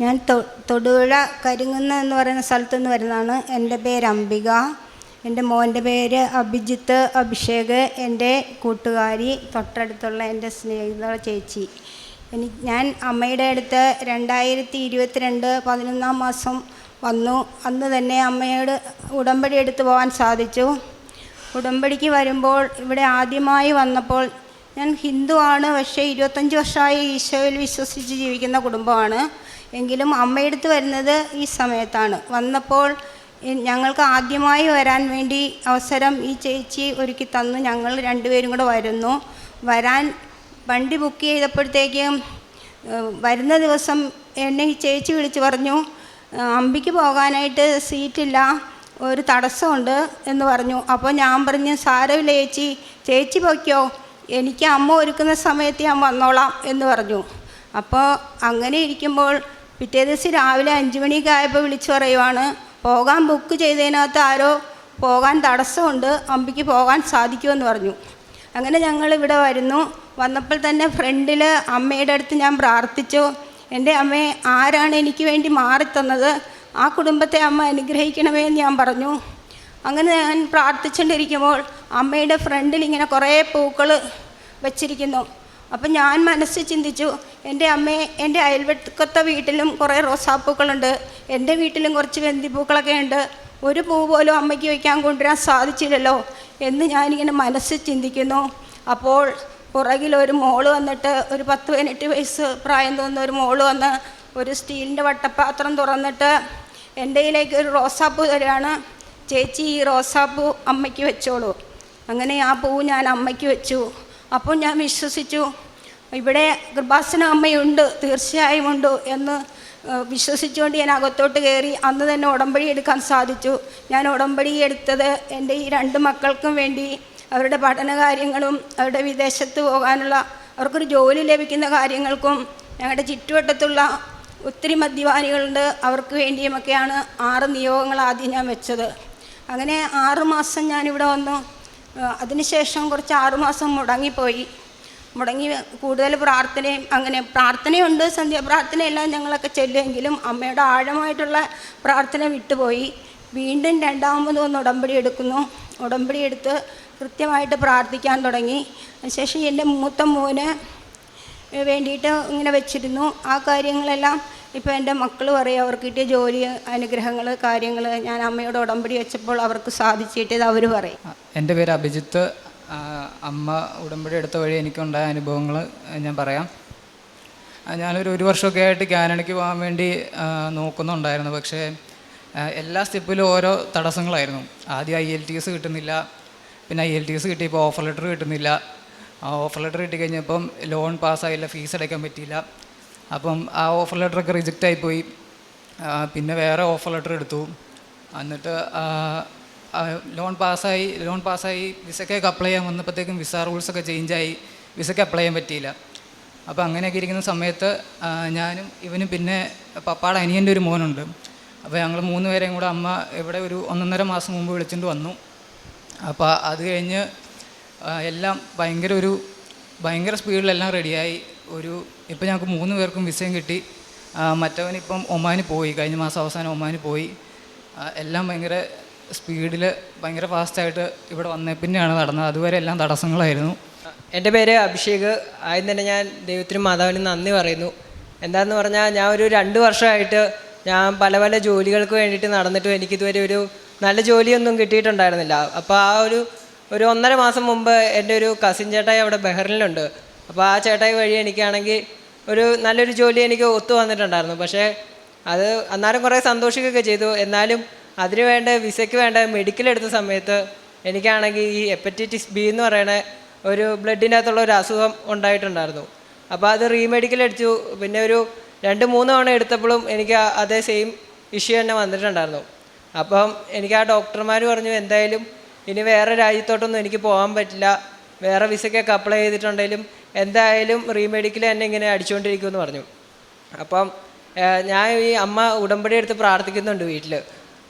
ഞാൻ തൊടുപുഴ കരിങ്ങുന്ന എന്ന് പറയുന്ന സ്ഥലത്തു നിന്ന് വരുന്നതാണ്. എന്റെ പേര് അംബിക. എന്റെ മോന്റെ പേര് അഭിജിത്ത് അഭിഷേക്. എന്റെ കൂട്ടുകാരി തൊട്ടടുത്തുള്ള എന്റെ സ്നേഹിത ചേച്ചി. എനിക്ക് ഞാൻ അമ്മയുടെ അടുത്ത് രണ്ടായിരത്തി ഇരുപത്തിരണ്ട് പതിനൊന്നാം മാസം വന്നു. അന്ന് തന്നെ അമ്മയോട് ഉടമ്പടി എടുത്തു പോകാൻ സാധിച്ചു. ഉടമ്പടിക്ക് വരുമ്പോൾ ഇവിടെ ആദ്യമായി വന്നപ്പോൾ ഞാൻ ഹിന്ദുവാണ് പക്ഷേ ഇരുപത്തഞ്ച് വർഷമായി ഈശോയിൽ വിശ്വസിച്ച് ജീവിക്കുന്ന കുടുംബമാണ്. എങ്കിലും അമ്മയെടുത്ത് വരുന്നത് ഈ സമയത്താണ്. വന്നപ്പോൾ ഞങ്ങൾക്ക് ആദ്യമായി വരാൻ വേണ്ടി അവസരം ഈ ചേച്ചി ഒരുക്കി തന്നു. ഞങ്ങൾ രണ്ടുപേരും കൂടെ വരുന്നു. വരാൻ വണ്ടി ബുക്ക് ചെയ്തപ്പോഴത്തേക്കും വരുന്ന ദിവസം എന്നെ ഈ ചേച്ചി വിളിച്ച് പറഞ്ഞു അമ്പിക്ക് പോകാനായിട്ട് സീറ്റില്ല ഒരു തടസ്സമുണ്ട് എന്ന് പറഞ്ഞു. അപ്പോൾ ഞാൻ പറഞ്ഞു സാരമില്ല ചേച്ചി ചേച്ചി പൊയ്ക്കോ എനിക്ക് അമ്മ ഒരുക്കുന്ന സമയത്ത് ഞാൻ വന്നോളാം എന്ന് പറഞ്ഞു. അപ്പോൾ അങ്ങനെ ഇരിക്കുമ്പോൾ പിറ്റേ ദിവസം രാവിലെ അഞ്ച് മണിയൊക്കെ ആയപ്പോൾ വിളിച്ചു പറയുവാണ് പോകാൻ ബുക്ക് ചെയ്തതിനകത്ത് ആരോ പോകാൻ തടസ്സമുണ്ട് അമ്പിക്ക് പോകാൻ സാധിക്കുമെന്ന് പറഞ്ഞു. അങ്ങനെ ഞങ്ങൾ ഇവിടെ വരുന്നു. വന്നപ്പോൾ തന്നെ ഫ്രണ്ടിൽ അമ്മയുടെ അടുത്ത് ഞാൻ പ്രാർത്ഥിച്ചു എന്റെ അമ്മയെ ആരാണ് എനിക്ക് വേണ്ടി മാറിത്തന്നത്? ആ കുടുംബത്തെ അമ്മ അനുഗ്രഹിക്കണമേ എന്ന് ഞാൻ പറഞ്ഞു. അങ്ങനെ ഞാൻ പ്രാർത്ഥിച്ചുകൊണ്ടിരിക്കുമ്പോൾ അമ്മയുടെ ഫ്രണ്ടിൽ ഇങ്ങനെ കുറേ പൂക്കൾ വെച്ചിരിക്കുന്നു. അപ്പം ഞാൻ മനസ്സ് ചിന്തിച്ചു എന്റെ അമ്മയെ എന്റെ അയൽവക്കത്തെ വീട്ടിലും കുറേ റോസാപ്പൂക്കളുണ്ട്. എന്റെ വീട്ടിലും കുറച്ച് വെന്തിപ്പൂക്കളൊക്കെ ഉണ്ട്. ഒരു പൂ പോലും അമ്മയ്ക്ക് വയ്ക്കാൻ കൊണ്ടുവരാൻ സാധിച്ചില്ലല്ലോ. എന്ന് ഞാനിങ്ങനെ മനസ്സ് ചിന്തിക്കുന്നു. അപ്പോൾ പുറകിൽ ഒരു മോൾ വന്നിട്ട് ഒരു പത്ത് പതിനെട്ട് വയസ്സ് പ്രായം തോന്നുന്ന ഒരു മോൾ വന്ന് ഒരു സ്റ്റീലിന്റെ വട്ടപ്പാത്രം തുറന്നിട്ട് എന്റെ കയ്യിലേക്ക് ഒരു റോസാപ്പൂ തരികയാണ് ചേച്ചി ഈ റോസാപ്പൂ അമ്മയ്ക്ക് വെച്ചോളൂ. അങ്ങനെ ആ പൂ ഞാൻ അമ്മയ്ക്ക് വെച്ചു. അപ്പോൾ ഞാൻ വിശ്വസിച്ചു ഇവിടെ കൃപാസന അമ്മയുണ്ട് തീർച്ചയായും ഉണ്ട് എന്ന് വിശ്വസിച്ചുകൊണ്ട് ഞാൻ അകത്തോട്ട് കയറി അന്ന് തന്നെ ഉടമ്പടി എടുക്കാൻ സാധിച്ചു. ഞാൻ ഉടമ്പടി എടുത്തത് എന്റെ ഈ രണ്ട് മക്കൾക്കും വേണ്ടി അവരുടെ പഠന കാര്യങ്ങളും അവരുടെ വിദേശത്ത് പോകാനുള്ള അവർക്കൊരു ജോലി ലഭിക്കുന്ന കാര്യങ്ങൾക്കും ഞങ്ങളുടെ ചുറ്റുവട്ടത്തുള്ള ഒത്തിരി മദ്യപാനികളുണ്ട് അവർക്ക് വേണ്ടിയുമൊക്കെയാണ് ആറ് നിയോഗങ്ങൾ ആദ്യം ഞാൻ വെച്ചത്. അങ്ങനെ ആറ് മാസം ഞാനിവിടെ വന്നു. അതിനുശേഷം കുറച്ച് ആറുമാസം മുടങ്ങിപ്പോയി. മുടങ്ങി കൂടുതൽ പ്രാർത്ഥനയും അങ്ങനെ പ്രാർത്ഥനയുണ്ട് സന്ധ്യാപ്രാർത്ഥനയെല്ലാം ഞങ്ങളൊക്കെ ചെല്ലുമെങ്കിലും അമ്മയുടെ ആഴമായിട്ടുള്ള പ്രാർത്ഥന വിട്ടുപോയി. വീണ്ടും രണ്ടാമത് ഒന്ന് ഉടമ്പടി എടുക്കുന്നു. ഉടമ്പടി എടുത്ത് കൃത്യമായിട്ട് പ്രാർത്ഥിക്കാൻ തുടങ്ങി. അതിനുശേഷം എന്റെ മൂത്ത മോന് വേണ്ടിയിട്ട് ഇങ്ങനെ വെച്ചിരുന്നു. ആ കാര്യങ്ങളെല്ലാം ഇപ്പോൾ എന്റെ മക്കൾ പറയും അവർക്ക് കിട്ടിയ ജോലി അനുഗ്രഹങ്ങൾ കാര്യങ്ങൾ ഞാൻ അമ്മയോട് ഉടമ്പടി വെച്ചപ്പോൾ അവർക്ക് സാധിച്ചിട്ടത് അവർ പറയും. എന്റെ പേര് അഭിജിത്ത്. അമ്മ ഉടമ്പടി എടുത്ത വഴി എനിക്കുണ്ടായ അനുഭവങ്ങൾ ഞാൻ പറയാം. ഞാനൊരു ഒരു വർഷമൊക്കെ ആയിട്ട് കാനഡയ്ക്ക് പോകാൻ വേണ്ടി നോക്കുന്നുണ്ടായിരുന്നു. പക്ഷേ എല്ലാ സ്റ്റെപ്പിലും ഓരോ തടസ്സങ്ങളായിരുന്നു. ആദ്യം ഐ എൽ ടി എസ് കിട്ടുന്നില്ല. പിന്നെ ഐ എൽ ടി എസ് കിട്ടിയപ്പോൾ ഓഫർ ലെറ്റർ കിട്ടുന്നില്ല. ആ ഓഫർ ലെറ്റർ കിട്ടിക്കഴിഞ്ഞപ്പം ലോൺ പാസ്സായില്ല ഫീസ് അടയ്ക്കാൻ പറ്റിയില്ല. അപ്പം ആ ഓഫർ ലെറ്ററൊക്കെ റിജക്റ്റ് ആയിപ്പോയി പിന്നെ വേറെ ഓഫർ ലെറ്റർ എടുത്തു. എന്നിട്ട് ലോൺ പാസ്സായി ലോൺ പാസ്സായി വിസയ്ക്കൊക്കെ അപ്ലൈ ചെയ്യാൻ വന്നപ്പോഴത്തേക്കും വിസ റൂൾസൊക്കെ ചേഞ്ചായി വിസയ്ക്ക് അപ്ലൈ ചെയ്യാൻ പറ്റിയില്ല. അപ്പോൾ അങ്ങനെയൊക്കെ ഇരിക്കുന്ന സമയത്ത് ഞാനും ഇവനും പിന്നെ പപ്പാടെ അനിയന്റെ ഒരു മോനുണ്ട്. അപ്പോൾ ഞങ്ങൾ മൂന്ന് പേരെയും കൂടെ അമ്മ ഇവിടെ ഒരു ഒന്നൊന്നര മാസം മുമ്പ് വിളിച്ചുകൊണ്ട് വന്നു. അപ്പോൾ അത് കഴിഞ്ഞ് എല്ലാം ഭയങ്കര ഒരു ഭയങ്കര സ്പീഡിലെല്ലാം റെഡിയായി. ഒരു ഇപ്പം ഞങ്ങൾക്ക് മൂന്ന് പേർക്കും വിസയും കിട്ടി. മറ്റവൻ ഇപ്പം ഒമാന് പോയി. കഴിഞ്ഞ മാസം അവസാനം ഒമാന് പോയി. എല്ലാം ഭയങ്കര സ്പീഡിൽ ഭയങ്കര ഫാസ്റ്റായിട്ട് ഇവിടെ വന്ന. പിന്നെയാണ് നടന്നത്. അതുവരെ എല്ലാം തടസ്സങ്ങളായിരുന്നു. എന്റെ പേര് അഭിഷേക്. ആദ്യം തന്നെ ഞാൻ ദൈവത്തിനും മാതാവിനും നന്ദി പറയുന്നു. എന്താണെന്ന് പറഞ്ഞാൽ ഞാൻ ഒരു രണ്ട് വർഷമായിട്ട് ഞാൻ പല പല ജോലികൾക്ക് വേണ്ടിയിട്ട് നടന്നിട്ടും എനിക്കിതുവരെ ഒരു നല്ല ജോലിയൊന്നും കിട്ടിയിട്ടുണ്ടായിരുന്നില്ല. അപ്പോൾ ആ ഒരു ഒരു ഒന്നര മാസം മുമ്പ് എന്റെ ഒരു കസിൻ ചേട്ടായി അവിടെ ബഹ്റിനിലുണ്ട്. അപ്പോൾ ആ ചേട്ടായി വഴി എനിക്കാണെങ്കിൽ ഒരു നല്ലൊരു ജോലി എനിക്ക് ഒത്തു വന്നിട്ടുണ്ടായിരുന്നു. പക്ഷേ അത് അന്നേരം കുറേ സന്തോഷിക്കുകയൊക്കെ ചെയ്തു. എന്നാലും അതിന് വേണ്ട വിസയ്ക്ക് വേണ്ട മെഡിക്കൽ എടുത്ത സമയത്ത് എനിക്കാണെങ്കിൽ ഈ ഹെപ്പറ്റൈറ്റിസ് ബി എന്ന് പറയുന്ന ഒരു ബ്ലഡിന്റെ അകത്തുള്ള ഒരു അസുഖം ഉണ്ടായിട്ടുണ്ടായിരുന്നു. അപ്പോൾ അത് റീമെഡിക്കൽ അടിച്ചു പിന്നെ ഒരു രണ്ട് മൂന്ന് തവണ എടുത്തപ്പോഴും എനിക്ക് അതേ സെയിം ഇഷ്യൂ തന്നെ വന്നിട്ടുണ്ടായിരുന്നു. അപ്പം എനിക്ക് ആ ഡോക്ടർമാർ പറഞ്ഞു എന്തായാലും ഇനി വേറെ രാജ്യത്തോട്ടൊന്നും എനിക്ക് പോകാൻ പറ്റില്ല. വേറെ വിസയ്ക്കൊക്കെ അപ്ലൈ ചെയ്തിട്ടുണ്ടെങ്കിലും എന്തായാലും റീമെഡിക്കൽ എന്നെ ഇങ്ങനെ അടിച്ചുകൊണ്ടിരിക്കുമെന്ന് പറഞ്ഞു. അപ്പം ഞാൻ ഈ അമ്മ ഉടമ്പടി എടുത്ത് പ്രാർത്ഥിക്കുന്നുണ്ട് വീട്ടിൽ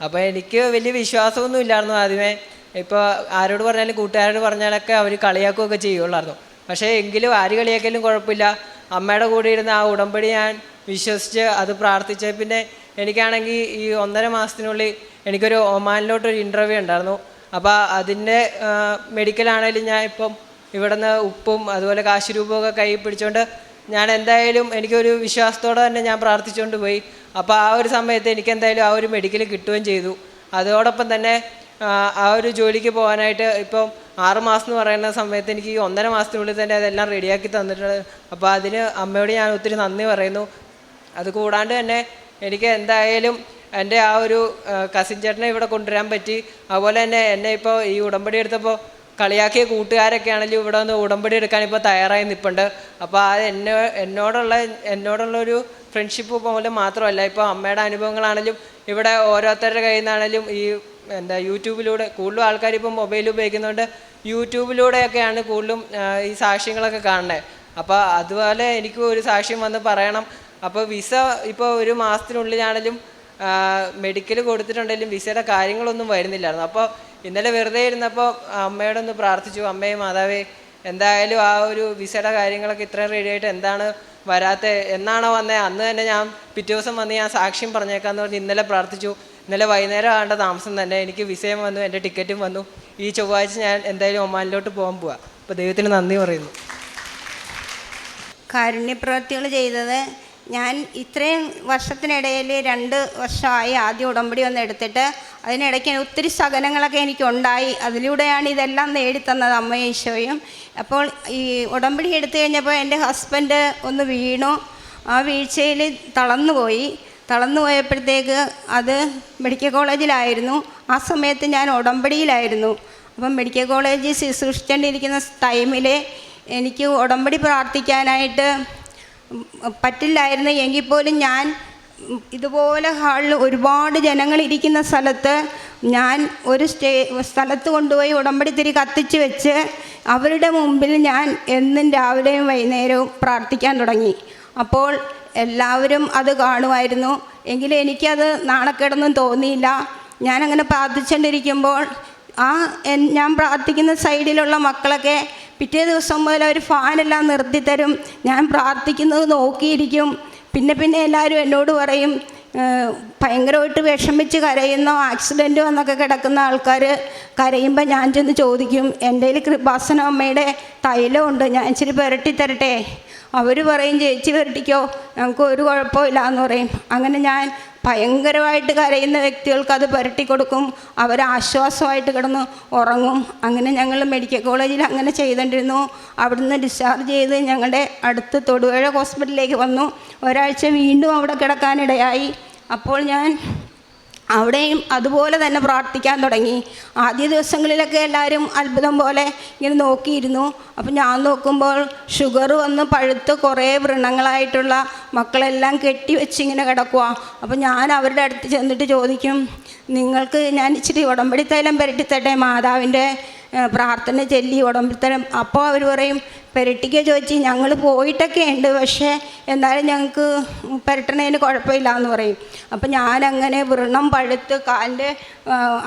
അപ്പോൾ എനിക്ക് വലിയ വിശ്വാസമൊന്നും ഇല്ലായിരുന്നു ആദ്യമേ. ഇപ്പോൾ ആരോട് പറഞ്ഞാലും കൂട്ടുകാരോട് പറഞ്ഞാലൊക്കെ അവർ കളിയാക്കുകയൊക്കെ ചെയ്യുള്ളായിരുന്നു. പക്ഷേ എങ്കിലും ആര് കളിയാക്കിയാലും കുഴപ്പമില്ല. അമ്മയുടെ കൂടെ ഇരുന്ന് ആ ഉടമ്പടി ഞാൻ വിശ്വസിച്ച് അത് പ്രാർത്ഥിച്ച് പിന്നെ എനിക്കാണെങ്കിൽ ഈ ഒന്നര മാസത്തിനുള്ളിൽ എനിക്കൊരു ഒമാനിലോട്ടൊരു ഇന്റർവ്യൂ ഉണ്ടായിരുന്നു. അപ്പോൾ അതിന്റെ മെഡിക്കലാണേലും ഞാൻ ഇപ്പം ഇവിടുന്ന് ഉപ്പും അതുപോലെ കാശ് രൂപമൊക്കെ കൈ പിടിച്ചുകൊണ്ട് ഞാൻ എന്തായാലും എനിക്കൊരു വിശ്വാസത്തോടെ തന്നെ ഞാൻ പ്രാർത്ഥിച്ചുകൊണ്ട് പോയി. അപ്പോൾ ആ ഒരു സമയത്ത് എനിക്ക് എന്തായാലും ആ ഒരു മെഡിക്കൽ കിട്ടുകയും ചെയ്തു. അതോടൊപ്പം തന്നെ ആ, ഒരു ജോലിക്ക് പോകാനായിട്ട് ഇപ്പം ആറ് മാസം എന്ന് പറയുന്ന സമയത്ത് എനിക്ക് ഒന്നര മാസത്തിനുള്ളിൽ തന്നെ അതെല്ലാം റെഡിയാക്കി തന്നിട്ടുണ്ട്. അപ്പോൾ അതിന് അമ്മയോട് ഞാൻ ഒത്തിരി നന്ദി പറയുന്നു. അത് കൂടാണ്ട് തന്നെ എനിക്ക് എന്തായാലും എന്റെ ആ ഒരു കസിൻ ചേട്ടനെ ഇവിടെ കൊണ്ടുവരാൻ പറ്റി. അതുപോലെ തന്നെ എന്നെ ഇപ്പോൾ ഈ ഉടമ്പടി എടുത്തപ്പോൾ കളിയാക്കിയ കൂട്ടുകാരൊക്കെ ആണെങ്കിലും ഇവിടെ വന്ന് ഉടമ്പടി എടുക്കാൻ ഇപ്പോൾ തയ്യാറായി നിൽപ്പുണ്ട്. അപ്പോൾ അത് എന്നെ എന്നോടുള്ള എന്നോടുള്ള ഒരു ഫ്രണ്ട്ഷിപ്പ് പോലെ മാത്രമല്ല ഇപ്പോൾ അമ്മയുടെ അനുഭവങ്ങളാണെങ്കിലും ഇവിടെ ഓരോരുത്തരുടെ കയ്യിൽ നിന്നാണെങ്കിലും ഈ എന്താ യൂട്യൂബിലൂടെ കൂടുതലും ആൾക്കാർ ഇപ്പോൾ മൊബൈൽ ഉപയോഗിക്കുന്നതുകൊണ്ട് യൂട്യൂബിലൂടെയൊക്കെയാണ് കൂടുതലും ഈ സാക്ഷ്യങ്ങളൊക്കെ കാണുന്നത്. അപ്പോൾ അതുപോലെ എനിക്ക് ഒരു സാക്ഷ്യം വന്ന് പറയണം. അപ്പോൾ വിസ ഇപ്പോൾ ഒരു മാസത്തിനുള്ളിലാണെങ്കിലും മെഡിക്കൽ കൊടുത്തിട്ടുണ്ടെങ്കിലും വിസയുടെ കാര്യങ്ങളൊന്നും വരുന്നില്ലായിരുന്നു. അപ്പോൾ ഇന്നലെ വെറുതെ ഇരുന്നപ്പോൾ അമ്മയോട് ഒന്ന് പ്രാർത്ഥിച്ചു അമ്മയെ മാതാവേ എന്തായാലും ആ ഒരു വിസയുടെ കാര്യങ്ങളൊക്കെ ഇത്രയും റെഡി ആയിട്ട് എന്താണ് വരാത്ത? എന്നാണോ വന്നത് അന്ന് തന്നെ ഞാൻ പിറ്റേ ദിവസം വന്ന് ഞാൻ സാക്ഷ്യം പറഞ്ഞേക്കാന്ന് പറഞ്ഞ് ഇന്നലെ പ്രാർത്ഥിച്ചു. ഇന്നലെ വൈകുന്നേരം ആണ്ട താമസം തന്നെ. എനിക്ക് വിസയും വന്നു എന്റെ ടിക്കറ്റും വന്നു. ഈ ചൊവ്വാഴ്ച ഞാൻ എന്തായാലും ഒമാനിലോട്ട് പോകാൻ പോവാ. അപ്പോൾ ദൈവത്തിന് നന്ദി പറയുന്നു. കാരുണ്യപ്രവർത്തികൾ ചെയ്തത് ഞാൻ ഇത്രയും വർഷത്തിനിടയിൽ രണ്ട് വർഷമായി ആദ്യം ഉടമ്പടി ഒന്ന് എടുത്തിട്ട് അതിനിടയ്ക്ക് ഒത്തിരി സഹനങ്ങളൊക്കെ എനിക്കുണ്ടായി. അതിലൂടെയാണ് ഇതെല്ലാം നേടിത്തന്നത് അമ്മ ഈശോയും. അപ്പോൾ ഈ ഉടമ്പടി എടുത്തു കഴിഞ്ഞപ്പോൾ എന്റെ ഹസ്ബൻഡ് ഒന്ന് വീണു. ആ വീഴ്ചയിൽ തളർന്നുപോയി. തളർന്നു പോയപ്പോഴത്തേക്ക് അത് മെഡിക്കൽ കോളേജിലായിരുന്നു. ആ സമയത്ത് ഞാൻ ഉടമ്പടിയിലായിരുന്നു. അപ്പം മെഡിക്കൽ കോളേജിൽ ശുശ്രൂഷിച്ചുകൊണ്ടിരിക്കുന്ന ടൈമിൽ എനിക്ക് ഉടമ്പടി പ്രാർത്ഥിക്കാനായിട്ട് പറ്റില്ലായിരുന്നു. എങ്കിൽ പോലും ഞാൻ ഇതുപോലെ ഹാളിൽ ഒരുപാട് ജനങ്ങൾ ഇരിക്കുന്ന സ്ഥലത്ത് ഞാൻ ഒരു സ്റ്റേ സ്ഥലത്ത് കൊണ്ടുപോയി ഉടമ്പടി തിരി കത്തിച്ച് വെച്ച് അവരുടെ മുമ്പിൽ ഞാൻ എന്നും രാവിലെയും വൈകുന്നേരവും പ്രാർത്ഥിക്കാൻ തുടങ്ങി. അപ്പോൾ എല്ലാവരും അത് കാണുമായിരുന്നു. എങ്കിലും എനിക്കത് നാണക്കേടൊന്നും തോന്നിയില്ല. ഞാനങ്ങനെ പ്രാർത്ഥിച്ചുകൊണ്ടിരിക്കുമ്പോൾ ആ ഞാൻ പ്രാർത്ഥിക്കുന്ന സൈഡിലുള്ള മക്കളൊക്കെ പിറ്റേ ദിവസം മുതൽ അവർ ഫാനെല്ലാം നിർത്തിത്തരും ഞാൻ പ്രാർത്ഥിക്കുന്നത് നോക്കിയിരിക്കും. പിന്നെ പിന്നെ എല്ലാവരും എന്നോട് പറയും "ഏഹ്, ഭയങ്കരമായിട്ട് വിഷമിച്ച് കരയുന്ന ആക്സിഡന്റ് വന്നൊക്കെ കിടക്കുന്ന ആൾക്കാർ കരയുമ്പോൾ ഞാൻ ചെന്ന് ചോദിക്കും എന്റെ കൃപാസന അമ്മയുടെ തൈലമുണ്ട് ഞാൻ ഇച്ചിരി പുരട്ടി തരട്ടെ? അവർ പറയും ചേച്ചി പുരട്ടിക്കോ ഞങ്ങൾക്ക് ഒരു കുഴപ്പമില്ല എന്ന് പറയും. അങ്ങനെ ഞാൻ ഭയങ്കരമായിട്ട് കരയുന്ന വ്യക്തികൾക്ക് അത് പുരട്ടി കൊടുക്കും. അവർ ആശ്വാസമായിട്ട് കിടന്ന് ഉറങ്ങും. അങ്ങനെ ഞങ്ങൾ മെഡിക്കൽ കോളേജിൽ അങ്ങനെ ചെയ്തുകൊണ്ടിരുന്നു. അവിടുന്ന് ഡിസ്ചാർജ് ചെയ്ത് ഞങ്ങളുടെ അടുത്ത് തൊടുപുഴ ഹോസ്പിറ്റലിലേക്ക് വന്നു. ഒരാഴ്ച വീണ്ടും അവിടെ കിടക്കാനിടയായി. അപ്പോൾ ഞാൻ അവിടെയും അതുപോലെ തന്നെ പ്രാർത്ഥിക്കാൻ തുടങ്ങി. ആദ്യ ദിവസങ്ങളിലൊക്കെ എല്ലാവരും അത്ഭുതം പോലെ ഇങ്ങനെ നോക്കിയിരുന്നു. അപ്പം ഞാൻ നോക്കുമ്പോൾ ഷുഗർ വന്ന് പഴുത്ത് കുറേ വ്രണങ്ങളായിട്ടുള്ള മക്കളെല്ലാം കെട്ടി വെച്ച് ഇങ്ങനെ കിടക്കുക അപ്പം ഞാൻ അവരുടെ അടുത്ത് ചെന്നിട്ട് ചോദിക്കും നിങ്ങൾക്ക് ഞാൻ ഇച്ചിരി ഉടമ്പടി തൈലം പുരട്ടിത്തട്ടെ മാതാവിന്റെ പ്രാർത്ഥന ചൊല്ലി ഉടമ്പത്തരം അപ്പോൾ അവർ പറയും പുരട്ടിക്കുക ചോദിച്ച് ഞങ്ങൾ പോയിട്ടൊക്കെ ഉണ്ട് പക്ഷേ എന്നാലും ഞങ്ങൾക്ക് പുരട്ടണതിന് കുഴപ്പമില്ല എന്ന് പറയും. അപ്പം ഞാനങ്ങനെ വൃണം പഴുത്ത് കാലിന്റെ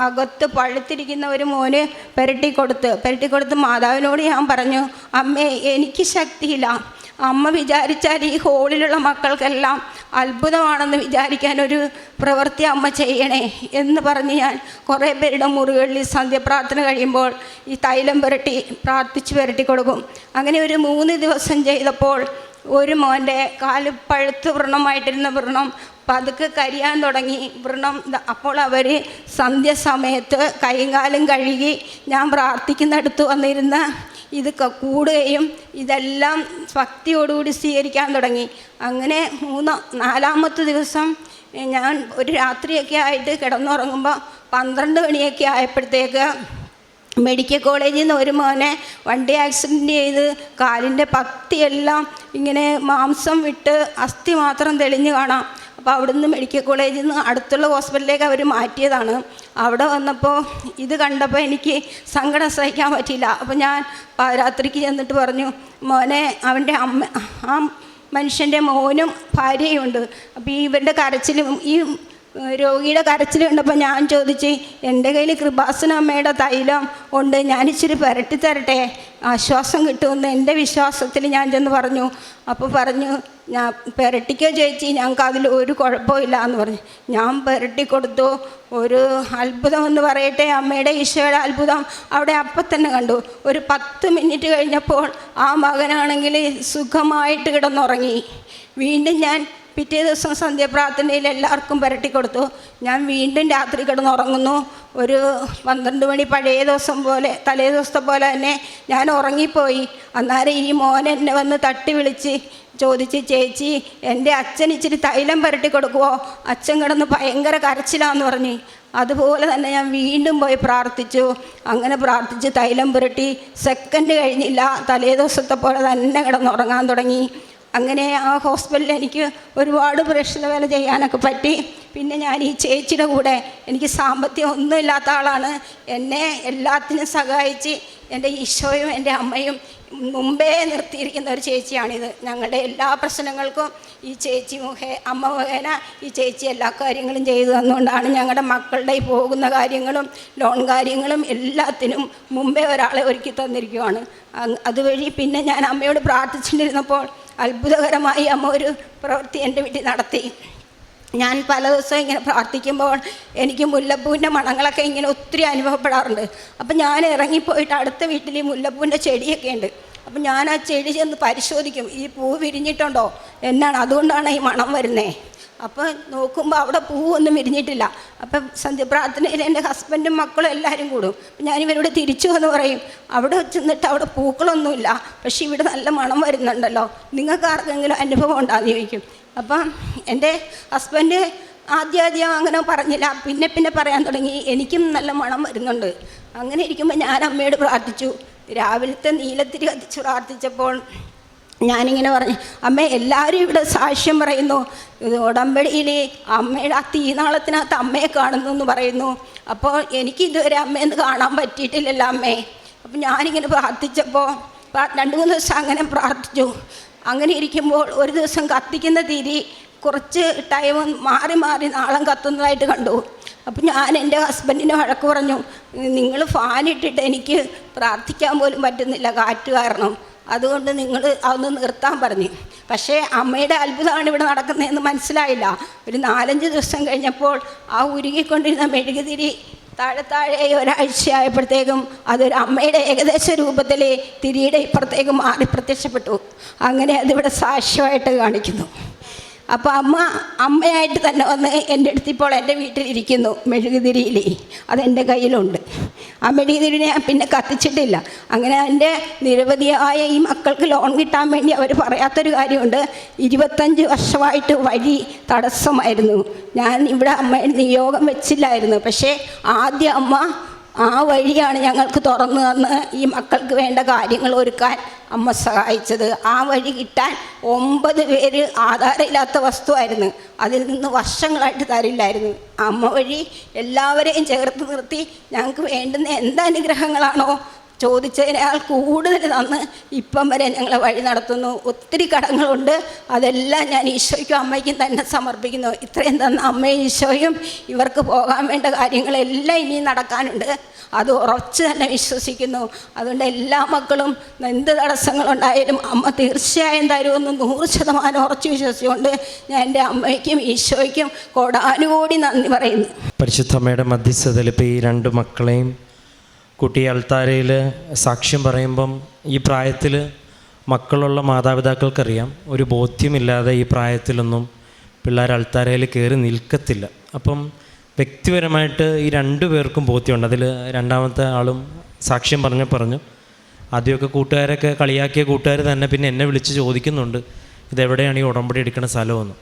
അകത്ത് പഴുത്തിരിക്കുന്ന ഒരു മോന് പുരട്ടി കൊടുത്ത് പുരട്ടി കൊടുത്ത് മാതാവിനോട് ഞാൻ പറഞ്ഞു അമ്മേ എനിക്ക് ശക്തിയില്ല. അമ്മ വിചാരിച്ചാൽ ഈ ഹോളിലുള്ള മക്കൾക്കെല്ലാം അത്ഭുതമാണെന്ന് വിചാരിക്കാൻ ഒരു പ്രവൃത്തി അമ്മ ചെയ്യണേ എന്ന് പറഞ്ഞ് ഞാൻ കുറേ പേരുടെ മുറികളിൽ സന്ധ്യപ്രാർത്ഥന കഴിയുമ്പോൾ ഈ തൈലം പുരട്ടി പ്രാർത്ഥിച്ച് പുരട്ടി കൊടുക്കും. അങ്ങനെ ഒരു മൂന്ന് ദിവസം ചെയ്തപ്പോൾ ഒരു മോന്റെ കാൽ പഴുത്ത് വ്രണമായിട്ടിരുന്ന വ്രണം പതുക്കെ കരിയാൻ തുടങ്ങി. വ്രണം അപ്പോൾ അവർ സന്ധ്യ സമയത്ത് കൈകാലും കഴുകി ഞാൻ പ്രാർത്ഥിക്കുന്നിടത്ത് വന്നിരുന്ന ഇത് കൂടുകയും ഇതെല്ലാം ഭക്തിയോടുകൂടി സ്വീകരിക്കാൻ തുടങ്ങി. അങ്ങനെ മൂന്ന് നാലാമത്തെ ദിവസം ഞാൻ ഒരു രാത്രിയൊക്കെ ആയിട്ട് കിടന്നുറങ്ങുമ്പോൾ പന്ത്രണ്ട് മണിയൊക്കെ ആയപ്പോഴത്തേക്ക് മെഡിക്കൽ കോളേജിൽ നിന്ന് ഒരു മോനെ വണ്ടി ആക്സിഡന്റ് ചെയ്ത് കാലിന്റെ പത്തിയെല്ലാം ഇങ്ങനെ മാംസം വിട്ട് അസ്ഥി മാത്രം തെളിഞ്ഞു കാണാം. അപ്പോൾ നിന്ന് മെഡിക്കൽ കോളേജിൽ നിന്ന് അടുത്തുള്ള ഹോസ്പിറ്റലിലേക്ക് അവർ മാറ്റിയതാണ്. അവിടെ വന്നപ്പോൾ ഇത് കണ്ടപ്പോൾ എനിക്ക് സങ്കടം സഹിക്കാൻ പറ്റിയില്ല. അപ്പോൾ ഞാൻ രാത്രിക്ക് ചെന്നിട്ട് പറഞ്ഞു മോനെ അവന്റെ അമ്മ ആ മനുഷ്യന്റെ മോനും ഭാര്യയുണ്ട്. അപ്പോൾ ഈ ഇവരുടെ കരച്ചിലും ഈ രോഗിയുടെ കരച്ചിൽ കണ്ടപ്പോൾ ഞാൻ ചോദിച്ചു എന്റെ കയ്യിൽ കൃപാസന അമ്മയുടെ തൈലം ഉണ്ട്. ഞാൻ ഇച്ചിരി പുരട്ടി തരട്ടെ. ആശ്വാസം കിട്ടുമെന്ന് എന്റെ വിശ്വാസത്തിൽ ഞാൻ ചെന്ന് പറഞ്ഞു. അപ്പോൾ പറഞ്ഞു ഞാൻ പുരട്ടിക്കോ ചേച്ചി? ഞങ്ങൾക്ക് അതിൽ ഒരു കുഴപ്പമില്ല എന്ന് പറഞ്ഞു. ഞാൻ പുരട്ടി കൊടുത്തു. ഒരു അത്ഭുതം എന്ന് പറയട്ടെ അമ്മയുടെ ഈശോയുടെ അത്ഭുതം അവിടെ അപ്പം തന്നെ കണ്ടു. ഒരു പത്ത് മിനിറ്റ് കഴിഞ്ഞപ്പോൾ ആ മകനാണെങ്കിൽ സുഖമായിട്ട് കിടന്നുറങ്ങി. വീണ്ടും ഞാൻ പിറ്റേ ദിവസം സന്ധ്യാപ്രാർത്ഥനയിൽ എല്ലാവർക്കും പുരട്ടി കൊടുത്തു. ഞാൻ വീണ്ടും രാത്രി കിടന്നുറങ്ങുന്നു ഒരു പന്ത്രണ്ട് മണി പഴയ ദിവസം പോലെ തലേ ദിവസത്തെ പോലെ തന്നെ ഞാൻ ഉറങ്ങിപ്പോയി. അന്നേരം ഈ മോൻ എന്നെ വന്ന് തട്ടി വിളിച്ച് ചോദിച്ച് ചേച്ചി എന്റെ അച്ഛൻ ഇച്ചിരി തൈലം പുരട്ടി കൊടുക്കുമോ അച്ഛൻ കിടന്ന് ഭയങ്കര കരച്ചിലാന്ന് പറഞ്ഞു. അതുപോലെ തന്നെ ഞാൻ വീണ്ടും പോയി പ്രാർത്ഥിച്ചു. അങ്ങനെ പ്രാർത്ഥിച്ച് തൈലം പുരട്ടി സെക്കൻഡ് കഴിഞ്ഞില്ല. തലേ ദിവസത്തെ പോലെ തന്നെ കിടന്നുറങ്ങാൻ തുടങ്ങി. അങ്ങനെ ആ ഹോസ്പിറ്റലിൽ എനിക്ക് ഒരുപാട് പ്രശ്ന വേല ചെയ്യാനൊക്കെ പറ്റി. പിന്നെ ഞാൻ ഈ ചേച്ചിയുടെ കൂടെ എനിക്ക് സാമ്പത്തികം ഒന്നും ഇല്ലാത്ത ആളാണ്. എന്നെ എല്ലാത്തിനും സഹായിച്ച് എന്റെ ഈശോയും എന്റെ അമ്മയും മുമ്പേ നിർത്തിയിരിക്കുന്ന ഒരു ചേച്ചിയാണിത്. ഞങ്ങളുടെ എല്ലാ പ്രശ്നങ്ങൾക്കും ഈ ചേച്ചി മുഖേ അമ്മ മുഖേന ഈ ചേച്ചി എല്ലാ കാര്യങ്ങളും ചെയ്തു തന്നുകൊണ്ടാണ് ഞങ്ങളുടെ മക്കളുടെ പോകുന്ന കാര്യങ്ങളും ലോൺ കാര്യങ്ങളും എല്ലാത്തിനും മുമ്പേ ഒരാളെ ഒരുക്കി തന്നിരിക്കുവാണ്. അതുവഴി പിന്നെ ഞാൻ അമ്മയോട് പ്രാർത്ഥിച്ചിട്ടിരുന്നപ്പോൾ അത്ഭുതകരമായി അമ്മ ഒരു പ്രവൃത്തി എന്റെ വീട്ടിൽ നടത്തി. ഞാൻ പല ദിവസവും ഇങ്ങനെ പ്രാർത്ഥിക്കുമ്പോൾ എനിക്ക് മുല്ലപ്പൂവിന്റെ മണങ്ങളൊക്കെ ഇങ്ങനെ ഒത്തിരി അനുഭവപ്പെടാറുണ്ട്. അപ്പം ഞാൻ ഇറങ്ങിപ്പോയിട്ട് അടുത്ത വീട്ടിൽ ഈ മുല്ലപ്പൂവിന്റെ ചെടിയൊക്കെ ഉണ്ട്. അപ്പം ഞാൻ ആ ചെടി ചെന്ന് പരിശോധിക്കും. ഈ പൂ വിരിഞ്ഞിട്ടുണ്ടോ? എന്നാണ്. അതുകൊണ്ടാണ് ഈ മണം വരുന്നത് അപ്പോൾ നോക്കുമ്പോൾ അവിടെ പൂവൊന്നും വിരിഞ്ഞിട്ടില്ല. അപ്പം സന്ധ്യപ്രാർത്ഥനയിൽ എന്റെ ഹസ്ബൻഡും മക്കളും എല്ലാവരും കൂടും. ഞാൻ ഇവരോട് തിരിച്ചു എന്ന് പറയും അവിടെ ചെന്നിട്ട് അവിടെ പൂക്കളൊന്നുമില്ല. പക്ഷേ ഇവിടെ നല്ല മണം വരുന്നുണ്ടല്ലോ. നിങ്ങൾക്ക് ആർക്കെങ്കിലും അനുഭവം ഉണ്ടാകും ചോദിക്കും. അപ്പം എന്റെ ഹസ്ബൻഡ് ആദ്യാദ്യം അങ്ങനെ പറഞ്ഞില്ല. പിന്നെ പിന്നെ പറയാൻ തുടങ്ങി. എനിക്കും നല്ല മണം വരുന്നുണ്ട്. അങ്ങനെ ഇരിക്കുമ്പോൾ ഞാൻ അമ്മയോട് പ്രാർത്ഥിച്ചു. രാവിലത്തെ നീലത്തിരി കത്തിച്ച് പ്രാർത്ഥിച്ചപ്പോൾ ഞാനിങ്ങനെ പറഞ്ഞു അമ്മ എല്ലാവരും ഇവിടെ സാക്ഷ്യം പറയുന്നു. ഉടമ്പടിയിൽ അമ്മയുടെ ആ തീനാളത്തിനകത്ത് അമ്മയെ കാണുന്നു എന്ന് പറയുന്നു. അപ്പോൾ എനിക്ക് ഇതുവരെ അമ്മയെന്ന് കാണാൻ പറ്റിയിട്ടില്ലല്ലോ അമ്മേ. അപ്പം ഞാനിങ്ങനെ പ്രാർത്ഥിച്ചപ്പോൾ രണ്ട് മൂന്ന് ദിവസം അങ്ങനെ പ്രാർത്ഥിച്ചു. അങ്ങനെ ഇരിക്കുമ്പോൾ ഒരു ദിവസം കത്തിക്കുന്ന തിരി കുറച്ച് ടൈം മാറി മാറി നാളം കത്തുന്നതായിട്ട് കണ്ടു. അപ്പം ഞാൻ എന്റെ ഹസ്ബൻഡിനെ വഴക്ക് പറഞ്ഞു നിങ്ങൾ ഫാനിട്ടിട്ട് എനിക്ക് പ്രാർത്ഥിക്കാൻ പോലും പറ്റുന്നില്ല കാറ്റ് കാരണം. അതുകൊണ്ട് നിങ്ങൾ അതൊന്ന് നിർത്താൻ പറഞ്ഞു. പക്ഷേ അമ്മയുടെ അത്ഭുതമാണ് ഇവിടെ നടക്കുന്നതെന്ന് മനസ്സിലായില്ല. ഒരു നാലഞ്ച് ദിവസം കഴിഞ്ഞപ്പോൾ ആ ഉരുകിക്കൊണ്ടിരുന്ന മെഴുകുതിരി താഴെ താഴെ ഒരാഴ്ചയായപ്പോഴത്തേക്കും അതൊരു അമ്മയുടെ ഏകദേശ രൂപത്തിൽ തിരിയുടെ ഇപ്പുറത്തേക്ക് മാറി പ്രത്യക്ഷപ്പെട്ടു. അങ്ങനെ അതിവിടെ സാക്ഷ്യമായിട്ട് കാണിക്കുന്നു. അപ്പോൾ അമ്മ അമ്മയായിട്ട് തന്നെ വന്ന് എന്റെ അടുത്ത് ഇപ്പോൾ എന്റെ വീട്ടിലിരിക്കുന്നു മെഴുകുതിരിയിൽ അതെന്റെ കയ്യിലുണ്ട്. ആ മെഴുകുതിരി ഞാൻ പിന്നെ കത്തിച്ചിട്ടില്ല. അങ്ങനെ എന്റെ നിരവധിയായ ഈ മക്കൾക്ക് ലോൺ കിട്ടാൻ വേണ്ടി അവർ പറയാത്തൊരു കാര്യമുണ്ട്. ഇരുപത്തഞ്ച് വർഷമായിട്ട് വഴി തടസ്സമായിരുന്നു. ഞാൻ ഇവിടെ അമ്മ നിയോഗം വെച്ചില്ലായിരുന്നു. പക്ഷേ ആദ്യ അമ്മ ആ വഴിയാണ് ഞങ്ങൾക്ക് തുറന്നു തന്ന് ഈ മക്കൾക്ക് വേണ്ട കാര്യങ്ങൾ ഒരുക്കാൻ അമ്മ സഹായിച്ചത്. ആ വഴി കിട്ടാൻ ഒമ്പത് പേര് ആധാരമില്ലാത്ത വസ്തുവായിരുന്നു. അതിൽ നിന്ന് വർഷങ്ങളായിട്ട് തരില്ലായിരുന്നു. അമ്മ വഴി എല്ലാവരെയും ചേർത്ത് നിർത്തി ഞങ്ങൾക്ക് വേണ്ടുന്ന എന്ത് അനുഗ്രഹങ്ങളാണോ ചോദിച്ചതിനേക്കാൾ കൂടുതൽ തന്ന് ഇപ്പം വരെ ഞങ്ങളെ വഴി നടത്തുന്നു. ഒത്തിരി കടങ്ങളുണ്ട്. അതെല്ലാം ഞാൻ ഈശോയ്ക്കും അമ്മയ്ക്കും തന്നെ സമർപ്പിക്കുന്നു. ഇത്രയും തന്ന അമ്മയും ഈശോയും ഇവർക്ക് പോകാൻ വേണ്ട കാര്യങ്ങളെല്ലാം ഇനി നടക്കാനുണ്ട്. അത് ഉറച്ച് തന്നെ വിശ്വസിക്കുന്നു. അതുകൊണ്ട് എല്ലാ മക്കളും എന്ത് തടസ്സങ്ങളുണ്ടായാലും അമ്മ തീർച്ചയായും തരുമെന്ന് നൂറ് ശതമാനം ഉറച്ചു വിശ്വസിച്ചുകൊണ്ട് ഞാൻ എന്റെ അമ്മയ്ക്കും ഈശോയ്ക്കും കോടാനുകൂടി നന്ദി പറയുന്നു. പരിശുദ്ധമ്മയുടെ മധ്യസ്ഥതയിൽ ഇപ്പോൾ ഈ രണ്ട് മക്കളെയും കുട്ടി അൾത്താരയിൽ സാക്ഷ്യം പറയുമ്പം ഈ പ്രായത്തിൽ മക്കളുള്ള മാതാപിതാക്കൾക്കറിയാം ഒരു ബോധ്യമില്ലാതെ ഈ പ്രായത്തിലൊന്നും പിള്ളേർ അൾത്താരയിൽ കയറി നിൽക്കത്തില്ല. അപ്പം വ്യക്തിപരമായിട്ട് ഈ രണ്ടു പേർക്കും ബോധ്യമുണ്ട്. അതിൽ രണ്ടാമത്തെ ആളും സാക്ഷ്യം പറഞ്ഞു പറഞ്ഞു. ആദ്യമൊക്കെ കൂട്ടുകാരൊക്കെ കളിയാക്കിയ കൂട്ടുകാർ തന്നെ പിന്നെ എന്നെ വിളിച്ച് ചോദിക്കുന്നുണ്ട് ഇതെവിടെയാണ് ഈ ഉടമ്പടി എടുക്കുന്ന സ്ഥലമെന്ന്?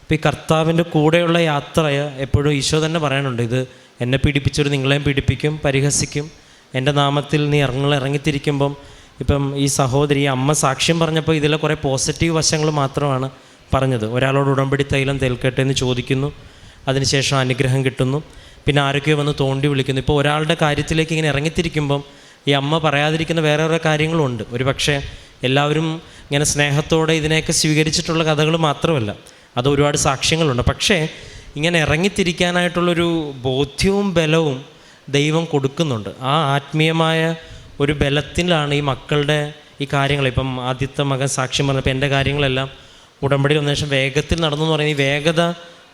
അപ്പോൾ ഈ കർത്താവിന്റെ കൂടെയുള്ള യാത്ര എപ്പോഴും ഈശോ തന്നെ പറയാനുണ്ട്. ഇത് എന്നെ പീഡിപ്പിച്ചൊരു നിങ്ങളെയും പീഡിപ്പിക്കും പരിഹസിക്കും. എന്റെ നാമത്തിൽ നീ ഇറങ്ങി ഇറങ്ങിത്തിരിക്കുമ്പം ഇപ്പം ഈ സഹോദരി അമ്മ സാക്ഷ്യം പറഞ്ഞപ്പോൾ ഇതിലെ കുറേ പോസിറ്റീവ് വശങ്ങൾ മാത്രമാണ് പറഞ്ഞത്. ഒരാളോട് ഉടമ്പടി തൈലം തേൽക്കട്ടെ എന്ന് ചോദിക്കുന്നു. അതിനുശേഷം അനുഗ്രഹം കിട്ടുന്നു. പിന്നെ ആരൊക്കെയോ വന്ന് തോണ്ടി വിളിക്കുന്നു. ഇപ്പോൾ ഒരാളുടെ കാര്യത്തിലേക്ക് ഇങ്ങനെ ഇറങ്ങിത്തിരിക്കുമ്പം ഈ അമ്മ പറയാതിരിക്കുന്ന വേറെ വേറെ കാര്യങ്ങളുണ്ട്. ഒരു പക്ഷേ എല്ലാവരും ഇങ്ങനെ സ്നേഹത്തോടെ ഇതിനെയൊക്കെ സ്വീകരിച്ചിട്ടുള്ള കഥകൾ മാത്രമല്ല. അത് ഒരുപാട് സാക്ഷ്യങ്ങളുണ്ട്. പക്ഷേ ഇങ്ങനെ ഇറങ്ങിത്തിരിക്കാനായിട്ടുള്ളൊരു ബോധ്യവും ബലവും ദൈവം കൊടുക്കുന്നുണ്ട്. ആ ആത്മീയമായ ഒരു ബലത്തിലാണ് ഈ മക്കളുടെ ഈ കാര്യങ്ങൾ. ഇപ്പം ആദ്യത്തെ മകൻ സാക്ഷ്യം പറഞ്ഞപ്പോൾ എന്റെ കാര്യങ്ങളെല്ലാം ഉടമ്പടി വന്ന ശേഷം വേഗത്തിൽ നടന്നു എന്ന് പറയുന്നത് ഈ വേഗത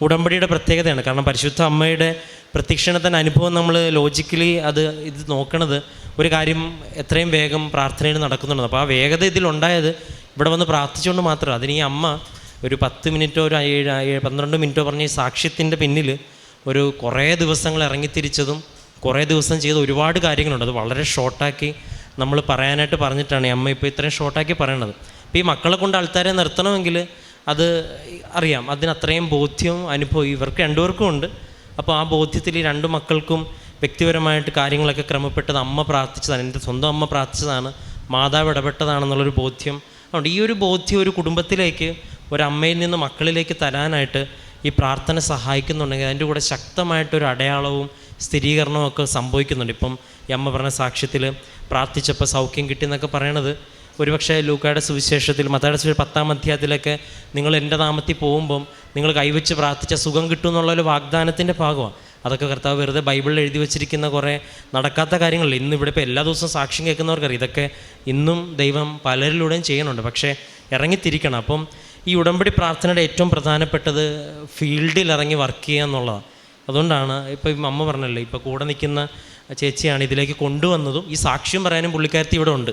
ഉടമ്പടിയുടെ പ്രത്യേകതയാണ്. കാരണം പരിശുദ്ധ അമ്മയുടെ പ്രത്യക്ഷണത്തിന്റെ അനുഭവം നമ്മൾ ലോജിക്കലി അത് ഇത് നോക്കണത് ഒരു കാര്യം എത്രയും വേഗം പ്രാർത്ഥനയിൽ നടക്കുന്നുണ്ട് അപ്പോൾ ആ വേഗത ഇതിലുണ്ടായത് ഇവിടെ വന്ന് പ്രാർത്ഥിച്ചുകൊണ്ട് മാത്രം അതിന് ഈ അമ്മ ഒരു പത്ത് മിനിറ്റോ ഒരു ഏഴ് പന്ത്രണ്ട് മിനിറ്റോ പറഞ്ഞ ഈ സാക്ഷ്യത്തിന്റെ പിന്നിൽ ഒരു കുറേ ദിവസങ്ങൾ ഇറങ്ങിത്തിരിച്ചതും കുറേ ദിവസം ചെയ്ത ഒരുപാട് കാര്യങ്ങളുണ്ട്. അത് വളരെ ഷോർട്ടാക്കി നമ്മൾ പറയാനായിട്ട് പറഞ്ഞിട്ടാണ്. അമ്മ ഇപ്പോൾ ഇത്രയും ഷോർട്ടാക്കി പറയണത്. അപ്പോൾ ഈ മക്കളെ കൊണ്ട് ആൾക്കാരെ നിർത്തണമെങ്കിൽ അത് അറിയാം. അതിന് അത്രയും ബോധ്യവും അനുഭവം ഇവർക്ക് രണ്ടുപേർക്കും ഉണ്ട്. അപ്പോൾ ആ ബോധ്യത്തിൽ ഈ രണ്ട് മക്കൾക്കും വ്യക്തിപരമായിട്ട് കാര്യങ്ങളൊക്കെ ക്രമപ്പെട്ടത് അമ്മ പ്രാർത്ഥിച്ചതാണ്. എന്റെ സ്വന്തം അമ്മ പ്രാർത്ഥിച്ചതാണ്. മാതാവ് ഇടപെട്ടതാണെന്നുള്ളൊരു ബോധ്യം. അതുകൊണ്ട് ഈ ഒരു ബോധ്യം ഒരു കുടുംബത്തിലേക്ക് ഒരമ്മയിൽ നിന്ന് മക്കളിലേക്ക് തരാനായിട്ട് ഈ പ്രാർത്ഥന സഹായിക്കുന്നുണ്ടെങ്കിൽ അതിന്റെ കൂടെ ശക്തമായിട്ടൊരു അടയാളവും സ്ഥിരീകരണവും ഒക്കെ സംഭവിക്കുന്നുണ്ട്. ഇപ്പം ഈ അമ്മ പറഞ്ഞ സാക്ഷ്യത്തിൽ പ്രാർത്ഥിച്ചപ്പോൾ സൗഖ്യം കിട്ടി എന്നൊക്കെ പറയണത് ഒരുപക്ഷെ ലൂക്കായുടെ സുവിശേഷത്തിൽ മത്തായുടെ സുവിശേഷം പത്താം അധ്യായത്തിലൊക്കെ നിങ്ങൾ എന്റെ നാമത്തിൽ പോകുമ്പം നിങ്ങൾ കൈവച്ച് പ്രാർത്ഥിച്ച സുഖം കിട്ടും എന്നുള്ളൊരു വാഗ്ദാനത്തിന്റെ ഭാഗമാണ്. അതൊക്കെ കർത്താവ് വെറുതെ ബൈബിളിൽ എഴുതി വെച്ചിരിക്കുന്ന കുറേ നടക്കാത്ത കാര്യങ്ങൾ. ഇന്ന് ഇവിടെ ഇപ്പോൾ എല്ലാ ദിവസവും സാക്ഷ്യം കേൾക്കുന്നവർക്കറിയാം. ഇതൊക്കെ ഇന്നും ദൈവം പലരിലൂടെയും ചെയ്യുന്നുണ്ട്. പക്ഷേ ഇറങ്ങിത്തിരിക്കണം. അപ്പം ഈ ഉടമ്പടി പ്രാർത്ഥനയുടെ ഏറ്റവും പ്രധാനപ്പെട്ടത് ഫീൽഡിൽ ഇറങ്ങി വർക്ക് ചെയ്യുക എന്നുള്ളതാണ്. അതുകൊണ്ടാണ് ഇപ്പോൾ ഈ അമ്മ പറഞ്ഞല്ലോ ഇപ്പോൾ കൂടെ നിൽക്കുന്ന ചേച്ചിയാണ് ഇതിലേക്ക് കൊണ്ടുവന്നതും ഈ സാക്ഷ്യം പറയാനും പുള്ളിക്കാരത്തി ഇവിടെ ഉണ്ട്.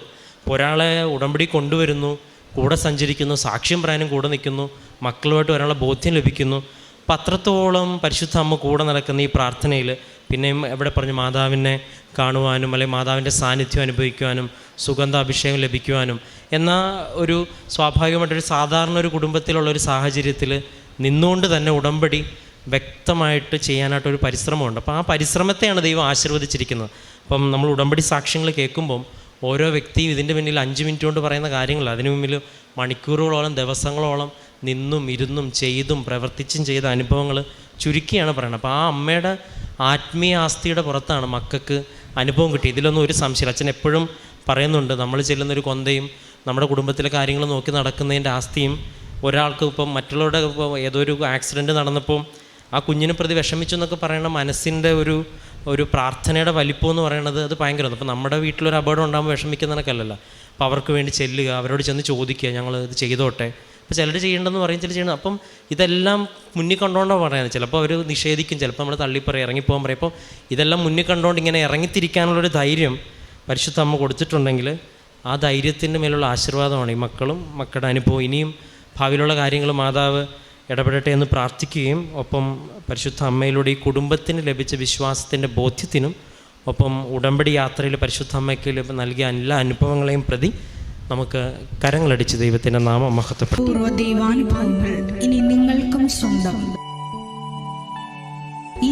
ഒരാളെ ഉടമ്പടി കൊണ്ടുവരുന്നു കൂടെ സഞ്ചരിക്കുന്നു സാക്ഷ്യം പറയാനും കൂടെ നിൽക്കുന്നു മക്കളുമായിട്ട് ഒരാളെ ബോധ്യം ലഭിക്കുന്നു. അപ്പം അത്രത്തോളം പരിശുദ്ധ അമ്മ കൂടെ നടക്കുന്ന ഈ പ്രാർത്ഥനയിൽ പിന്നെയും എവിടെ പറഞ്ഞു മാതാവിനെ കാണുവാനും അല്ലെങ്കിൽ മാതാവിന്റെ സാന്നിധ്യം അനുഭവിക്കുവാനും സുഗന്ധാഭിഷേകം ലഭിക്കുവാനും എന്ന ഒരു സ്വാഭാവികമായിട്ടൊരു സാധാരണ ഒരു കുടുംബത്തിലുള്ള ഒരു സാഹചര്യത്തിൽ നിന്നുകൊണ്ട് തന്നെ ഉടമ്പടി വ്യക്തമായിട്ട് ചെയ്യാനായിട്ടൊരു പരിശ്രമമുണ്ട്. അപ്പോൾ ആ പരിശ്രമത്തെയാണ് ദൈവം ആശീർവദിച്ചിരിക്കുന്നത്. അപ്പം നമ്മൾ ഉടമ്പടി സാക്ഷ്യങ്ങൾ കേൾക്കുമ്പം ഓരോ വ്യക്തിയും ഇതിന്റെ പിന്നിൽ അഞ്ച് മിനിറ്റ് കൊണ്ട് പറയുന്ന കാര്യങ്ങൾ അതിനു മുമ്പിൽ മണിക്കൂറുകളോളം ദിവസങ്ങളോളം നിന്നും ഇരുന്നും ചെയ്തും പ്രവർത്തിച്ചും ചെയ്ത അനുഭവങ്ങൾ ചുരുക്കിയാണ് പറയുന്നത്. അപ്പോൾ ആ അമ്മയുടെ ആത്മീയ ആസ്തിയുടെ പുറത്താണ് മക്കൾക്ക് അനുഭവം കിട്ടി ഇതിലൊന്നും ഒരു സംശയം അച്ഛൻ എപ്പോഴും പറയുന്നുണ്ട് നമ്മൾ ചെല്ലുന്നൊരു കൊന്തയും നമ്മുടെ കുടുംബത്തിലെ കാര്യങ്ങൾ നോക്കി നടക്കുന്നതിന്റെ ആസ്തിയും ഒരാൾക്ക് ഇപ്പം മറ്റുള്ളവരുടെ ഏതോ ഒരു ആക്സിഡന്റ് നടന്നപ്പോൾ ആ കുഞ്ഞിനെ പ്രതി വിഷമിച്ചു എന്നൊക്കെ പറയുന്ന മനസ്സിന്റെ ഒരു ഒരു പ്രാർത്ഥനയുടെ വലിപ്പം എന്ന് പറയുന്നത് അത് ഭയങ്കരമാണ്. അപ്പോൾ നമ്മുടെ വീട്ടിലൊരു അപകടം ഉണ്ടാകുമ്പോൾ വിഷമിക്കുന്നതൊക്കെയല്ലല്ലോ. അപ്പോൾ അവർക്ക് വേണ്ടി ചെല്ലുക അവരോട് ചെന്ന് ചോദിക്കുക ഞങ്ങൾ ഇത് ചെയ്തോട്ടെ? അപ്പോൾ ചിലർ ചെയ്യേണ്ടെന്ന് പറയും ചിലർ ചെയ്യണം അപ്പം ഇതെല്ലാം മുന്നിൽ കണ്ടുകൊണ്ടാണ് പറയുന്നത്. ചിലപ്പോൾ അവർ നിഷേധിക്കും ചിലപ്പോൾ നമ്മൾ തള്ളിപ്പറയും ഇറങ്ങിപ്പോകാൻ പറയും. അപ്പോൾ ഇതെല്ലാം മുന്നിൽ കണ്ടുകൊണ്ട് ഇങ്ങനെ ഇറങ്ങിത്തിരിക്കാനുള്ളൊരു ധൈര്യം പരിശുദ്ധ അമ്മ കൊടുത്തിട്ടുണ്ടെങ്കിൽ ആ ധൈര്യത്തിന്റെ മേലുള്ള ആശീർവാദമാണ് ഈ മക്കളും മക്കളുടെ അനുഭവം. ഇനിയും ഭാവിയിലുള്ള കാര്യങ്ങൾ മാതാവ് ഇടപെടട്ടെ എന്ന് പ്രാർത്ഥിക്കുകയും ഒപ്പം പരിശുദ്ധ അമ്മയിലൂടെ ഈ കുടുംബത്തിന് ലഭിച്ച വിശ്വാസത്തിന്റെ ബോധ്യത്തിനും ഒപ്പം ഉടമ്പടി യാത്രയിൽ പരിശുദ്ധ അമ്മയ്ക്ക് നൽകിയ എല്ലാ അനുഭവങ്ങളെയും പ്രതി നമുക്ക് കരങ്ങളടിച്ച് ദൈവത്തിന്റെ നാമം മഹത്വപ്പെടും പൂർവ ദൈവാനുഭവങ്ങൾ ഇനി നിങ്ങൾക്കും സ്വന്തം. ഈ